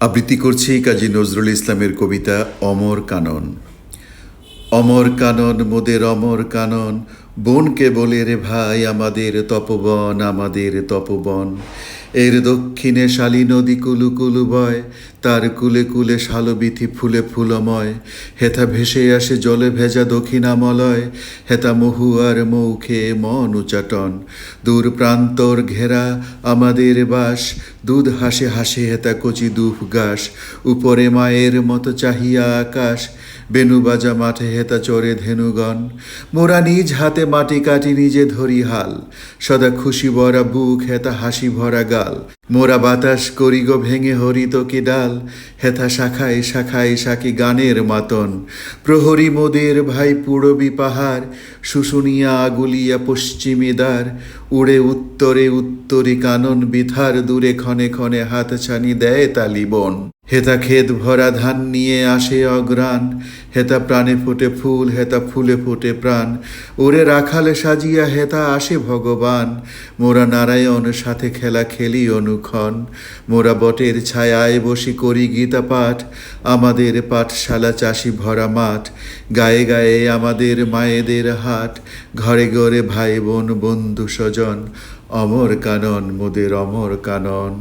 আবৃত্তি করছি কাজী নজরুল ইসলামের কবিতা অমর কানন। অমর কানন মোদের অমর কানন, বোনকে বলে রে ভাই আমাদের তপবন আমাদের তপবন। এর দক্ষিণে শালী নদী কুলু কুলু বয় তার কুলে কুলে শালবিথি ফুলে ফুলময়, হেথা ভেসে আসে জলে ভেজা দক্ষিণামলয়, হেথা মহুয়ার মৌখে মন উচাটন। দূর প্রান্তর ঘেরা আমাদের বাস, দুধ হাসে হাসে হেতা কচি দুফ গাস উপরে মায়ের মতো চাহিয়া আকাশ বেনুবাজা মাঠে হেতা চরে ধেনুগণ। মোরা নিজ হাতে মাটি কাটি নিজে ধরি হাল, সদা খুশি ভরা বুক হেতা হাসি ভরা গাল। মোরা বাতাস করি গো ভেঙে হরিত কি ডাল? হেথা শাখায় শাখায় শাকি গানের মাতন। প্রহরী মোদের ভাই পুরবি পাহাড়, শুশুনিয়া আগুলিয়া পশ্চিমী দ্বার। উড়ে উত্তরে উত্তরে কানন বিথার, দূরে ক্ষণে ক্ষণে হাত ছানি দেয় তালিবন হেতা ক্ষেত ভরা ধান নিয়ে আসে অগ্রাণ, হেতা প্রাণে ফোটে ফুল, হেতা ফুলে ফোটে প্রাণ। ওরে রাখালে সাজিয়া হেতা আসে ভগবান, মোরা নারায়ণ সাথে খেলা খেলি অনুক্ষণ। মোরা বটের ছায়ায় বসি করি গীতা পাঠ, আমাদের পাঠশালা চাষি ভরা মাঠ। গায়ে গায়ে আমাদের মায়েদের হাট, ঘরে ঘরে ভাই বোন, বন্ধু স্বজন, অমর কানন, মোদের অমর কানন।